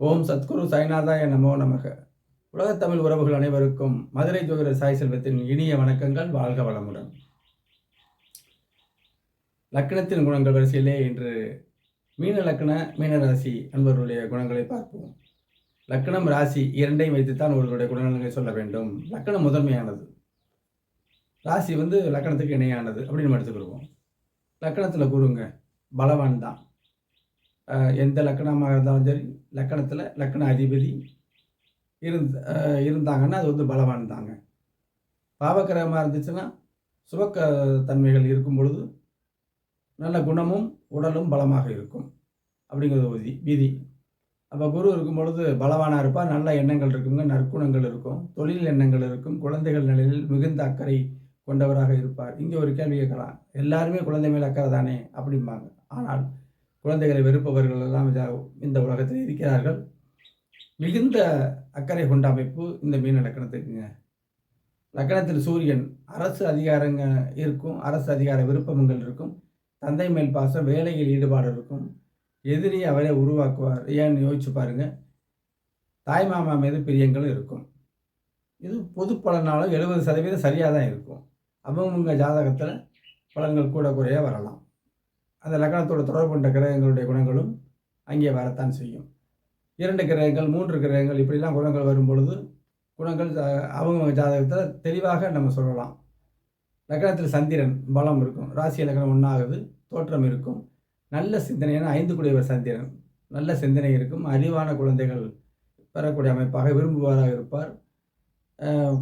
ஓம் சத்குரு சாய்நாதாய நமோ நமக. உலகத் தமிழ் உறவுகள் அனைவருக்கும் மதுரை ஜோதிட சாய் செல்வத்தின் இனிய வணக்கங்கள் வாழ்க வளமுடன். லக்கணத்தின் குணங்கள் வரிசையிலே இன்று மீன லக்கண மீனராசி அன்பர்களுடைய குணங்களை பார்ப்போம். லக்கணம் ராசி இரண்டையும் வைத்துத்தான் ஒருவருடைய குணங்களை சொல்ல வேண்டும். லக்கணம் முதன்மையானது. ராசி வந்து லக்கணத்துக்கு இணையானது அப்படின்னு எடுத்துக்கிடுவோம் லக்கணத்தில் குருங்க பலவான் தான் எந்த லக்கணமாக இருந்தாலும் சரி லக்கணத்தில் லக்கண அதிபதி இருந்த இருந்தாங்கன்னா அது வந்து பலவான் தாங்க பாவக்கிரகமாக இருந்துச்சுன்னா சுபக்க தன்மைகள் இருக்கும் பொழுது நல்ல குணமும் உடலும் பலமாக இருக்கும் அப்படிங்கிறது விதி விதி. அப்போ குரு இருக்கும் பொழுது பலவானாக இருப்பார் நல்ல எண்ணங்கள் இருக்குங்க நற்குணங்கள் இருக்கும் தொழில் எண்ணங்கள் இருக்கும் குழந்தைகள் நிலையில் மிகுந்த அக்கறை கொண்டவராக இருப்பார். இங்கே ஒரு கேள்வி கேட்கலாம் எல்லாருமே குழந்தை மேல் அக்கறை தானே அப்படிம்பாங்க. ஆனால் குழந்தைகளை வெறுப்பவர்கள் எல்லாம் இந்த- உலகத்தில் இருக்கிறார்கள். மிகுந்த அக்கறை கொண்ட அமைப்பு இந்த மீன லக்கணத்துக்குங்க. லக்கணத்தில் சூரியன் அரசு அதிகாரங்க இருக்கும் அரசு அதிகார விருப்பங்கள் இருக்கும் தந்தை மேல் பாசம் வேலையில் ஈடுபாடு இருக்கும் எதிரி அவரே உருவாக்குவார். ஏன்னு யோசிச்சு பாருங்க. தாய் மாமா மீது பிரியங்களும் இருக்கும். இது பொது பலனாலும் எழுபது சதவீதம் சரியாக தான் இருக்கும் அவங்கவுங்க ஜாதகத்தில் பலன்கள் கூட குறைய வரலாம். அந்த லக்கணத்தோட தொடர்பு கொண்ட கிரகங்களுடைய குணங்களும் அங்கே வரத்தான் செய்யும். இரண்டு கிரகங்கள் மூன்று கிரகங்கள் இப்படிலாம் குணங்கள் வரும் பொழுது குணங்கள் அவங்கவுங்க அவங்க ஜாதகத்தில் தெளிவாக நம்ம சொல்லலாம். லக்கணத்தில் சந்திரன் பலம் இருக்கும். ராசி லக்கணம் ஒன்றாகுது தோற்றம் இருக்கும். நல்ல சிந்தனையான ஐந்து கூடியவர் சந்திரன். நல்ல சிந்தனை இருக்கும். அறிவான குழந்தைகள் பெறக்கூடிய அமைப்பாக விரும்புவாராக இருப்பார்.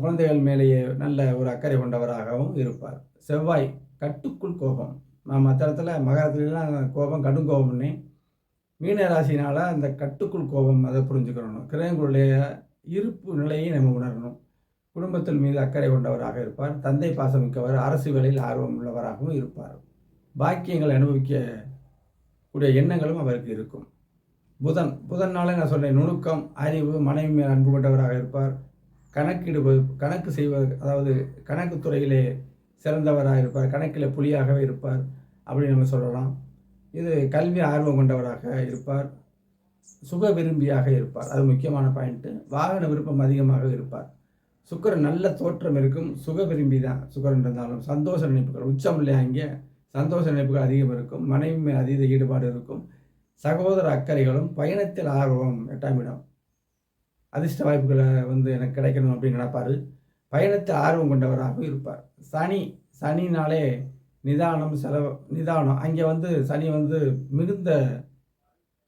குழந்தைகள் மேலேயே நல்ல ஒரு அக்கறை கொண்டவராகவும் இருப்பார். செவ்வாய் கட்டுக்குள் கோபம். மற்ற இடத்துல மகரத்துலலாம் கோபம் கடும் கோபம்னே மீன ராசினால் அந்த கட்டுக்குள் கோபம் அதை புரிஞ்சுக்கிறணும். கிரகங்களுடைய இருப்பு நிலையை நம்ம உணரணும். குடும்பத்தில் மீது அக்கறை கொண்டவராக இருப்பார். தந்தை பாசமிக்கவர் அரசு வேலையில் ஆர்வம் உள்ளவராகவும் இருப்பார். பாக்கியங்கள் அனுபவிக்க கூடிய எண்ணங்களும் அவருக்கு இருக்கும். புதன் புதன்னாலே நான் சொன்னேன் நுணுக்கம் அறிவு மனைவி மேல் அன்பு கொண்டவராக இருப்பார். கணக்கிடுவது கணக்கு செய்வது அதாவது கணக்கு துறையிலே சிறந்தவராக இருப்பார். கணக்கில் புலியாகவே இருப்பார். அப்படின்னு நம்ம சொல்லலாம். இது கல்வி ஆர்வம் கொண்டவராக இருப்பார். சுக விரும்பியாக இருப்பார். அது முக்கியமான பாயிண்ட்டு வாகன விருப்பம் அதிகமாக இருப்பார். சுக்கரன் நல்ல தோற்றம் இருக்கும். சுக விரும்பி தான் சுக்கரன் இருந்தாலும் சந்தோஷ நினைப்புகள். உச்சம் இல்லையா அங்கே சந்தோஷ நினைப்புகள் அதிகம் இருக்கும். மனைவி மேல் அதீத ஈடுபாடு இருக்கும். சகோதர அக்கறைகளும் பயணத்தில் ஆர்வம். எட்டாம் இடம். அதிர்ஷ்ட வாய்ப்புகளை வந்து எனக்கு கிடைக்கணும் அப்படின்னு நினைப்பார். பயணத்தில் ஆர்வம் கொண்டவராகவும் இருப்பார். சனி சனினாலே நிதானம் செலவு நிதானம். அங்கே வந்து சனி வந்து மிகுந்த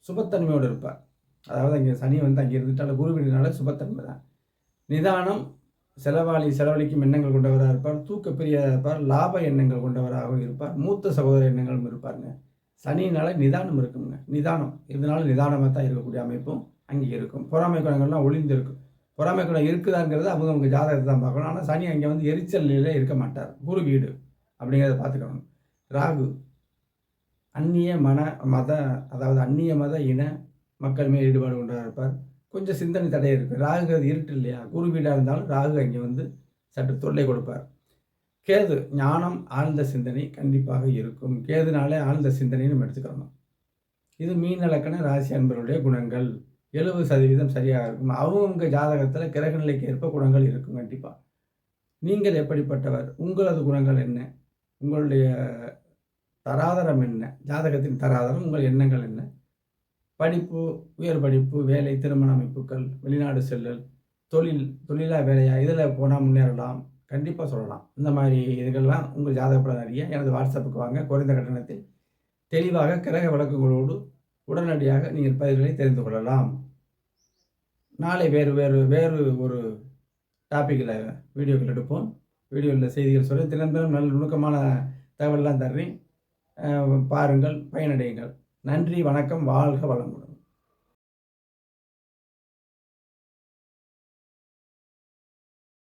சுபத்தன்மையோடு இருப்பார். அதாவது அங்கே சனி வந்து அங்கே இருந்துட்டால குரு வீடுனால சுபத்தன்மை தான். நிதானம் செலவாளி செலவழிக்கும் எண்ணங்கள் கொண்டவராக இருப்பார். தூக்க பிரியராக இருப்பார். லாப எண்ணங்கள் கொண்டவராகவும் இருப்பார். மூத்த சகோதர எண்ணங்களும் இருப்பாருங்க. சனினால நிதானம் இருக்குங்க. நிதானம். இதனால நிதானமாக தான் இருக்கக்கூடிய அமைப்பும் அங்கே இருக்கும். பொறாமை குணங்கள்லாம் ஒளிந்து இருக்கும். பொறாமை குணம் இருக்குதாங்கிறது அவங்க அவங்க ஜாதகத்தை தான் பார்க்கணும். ஆனால் சனி அங்கே வந்து எரிச்சல் நிலையில் இருக்க மாட்டார். குரு வீடு. அப்படிங்கிறத பார்த்துக்கணும். ராகு அந்நிய மன மத அதாவது அந்நிய மத இன மக்கள் மேல் ஈடுபாடு கொண்டவராக இருப்பார். கொஞ்சம் சிந்தனை தடை இருக்குது ராகுங்கிறது இருட்டு இல்லையா? குரு வீடாக இருந்தாலும் ராகு அங்கே வந்து சற்று தொல்லை கொடுப்பார். கேது ஞானம் ஆழ்ந்த சிந்தனை கண்டிப்பாக இருக்கும். கேதுனாலே ஆழ்ந்த சிந்தனை நம்ம எடுத்துக்கிறணும் இது மீன் இலக்கண ராசி அன்பர்களுடைய குணங்கள். எழுபது சதவீதம் சரியாக இருக்கும். அவங்கவுங்க ஜாதகத்தில் கிரக நிலைக்கு ஏற்ப குணங்கள் இருக்கும் கண்டிப்பாக நீங்கள் எப்படிப்பட்டவர்? உங்களது குணங்கள் என்ன? உங்களுடைய தராதரம் என்ன? ஜாதகத்தின் தராதரம் உங்கள் எண்ணங்கள் என்ன? படிப்பு உயர் படிப்பு வேலை திருமண அமைப்புகள் வெளிநாடு செல்லல் தொழில் தொழிலா வேலையா? இதில் போனால் முன்னேறலாம். கண்டிப்பாக சொல்லலாம். இந்த மாதிரி இதுகள்லாம் உங்கள் ஜாதகப்படம் அறிய எனது வாட்ஸ்அப்புக்கு வாங்க. குறைந்த கட்டணத்தில் தெளிவாக கிரக விளக்குகளோடு உடனடியாக நீங்கள் பதில்களை தெரிந்து கொள்ளலாம். நாளை வேறு வேறு வேறு ஒரு டாப்பிக்கில் வீடியோக்கள் எடுப்போம். வீடியோவில் செய்திகள் சொல்லி. தினந்தினம் நல்ல நுணுக்கமான தகவல்லாம் தர்றேன் பாருங்கள் பயனடையுங்கள். நன்றி வணக்கம் வாழ்க வளமுடன்.